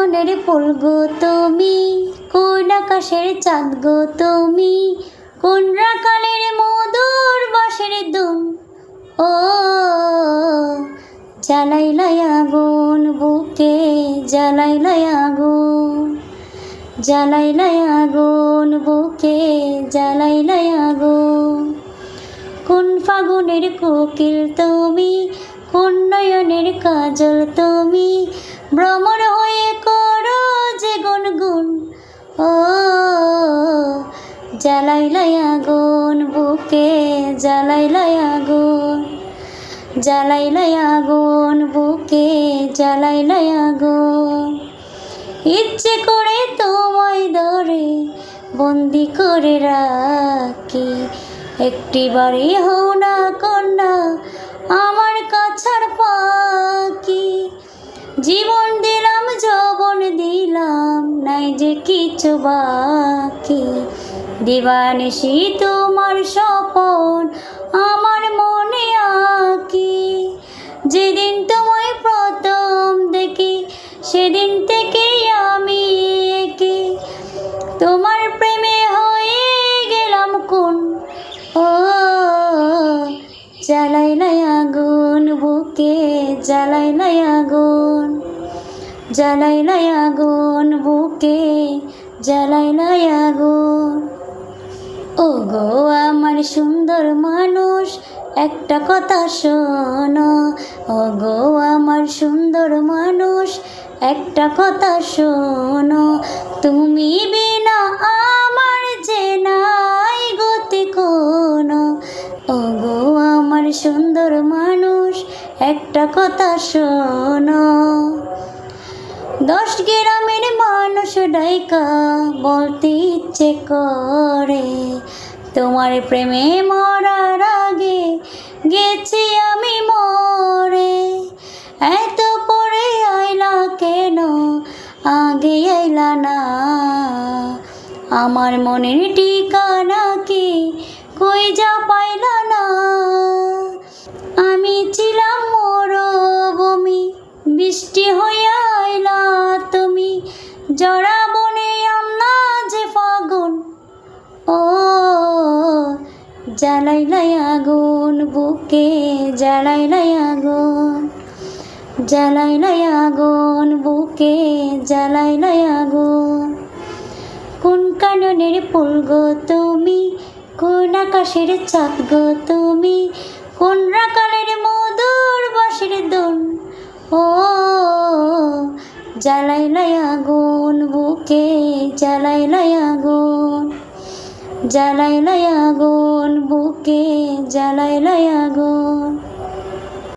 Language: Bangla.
কাননের ফুল গো তুমি, কোন আকাশের চাঁদ গো তুমি, কোন রাকালের মধুর বাসের দুম। ও জ্বালাইলাই আগুন বুকে জ্বালাইলাই আগুন জ্বালাইলাই আগুন বুকে জ্বালাইলাই আগুন। কোন ফাগুনের কোকিল তুমি, কোন নয়নের কাজল তুমি, ভ্রমর জ্বালাইলাই আগুন, বুকে জ্বালাইলাই আগুন জ্বালাইলাই আগুন, বুকে জ্বালাইলাই আগুন। ইচ্ছে করে তোমায় ধরে, বন্দি করে রাখি। একটি বাড়ি হও না কন্যা, আমার কাছার পাখি। জীবন দিলাম, যৌবন দিলাম, নাই যে কিছু বাকি। দিবানিসি তোমার স্বপন, আমার মনে আঁকি। যেদিন তোমায় প্রথম দেখি, সেদিন থেকে আমি একে তোমার প্রেমে হয়ে গেলাম কোন? ও জ্বালাইলাই আগুন বুকে জ্বালাইলাই আগুন। জ্বালাইলাই আগুন বুকে জ্বালাইলাই আগুন। গো, আমার সুন্দর মানুষ, একটা কথা শোনো। ও গো, আমার সুন্দর মানুষ, একটা কথা শোনো। তুমি বিনা আমার যে নাই গতি কোনো। ও গো, আমার সুন্দর মানুষ, একটা কথা শোনো। দশ গ্রামের মানুষ ডাইকা বলতে ইচ্ছে করে। তোমার প্রেমে মরার আগে গেছি আমি মরে। এত পরে আইলা কেন? আগে আইলা না। আমার মনের ঠিকানা কি? কই যা পাইলা না? আমি ছিলাম মরুভূমি, বৃষ্টি হইয়া আইলা তুমি, জড়া জ্বালাইলাই আগুন, বুকে জ্বালাইলাই আগুন জ্বালাইলাই আগুন, বুকে জ্বালাইলাই আগুন। কোন কাননের ফুল গো তুমি? কোন আকাশের চাঁদ গো তুমি? কোন রাকালের মধুর বাসের দুন ও, জ্বালাইলাই আগুন, বুকে জ্বালাইলাই আগুন জ্বালাইলাই আগুন। বুকে জ্বালাইলাই আগুন।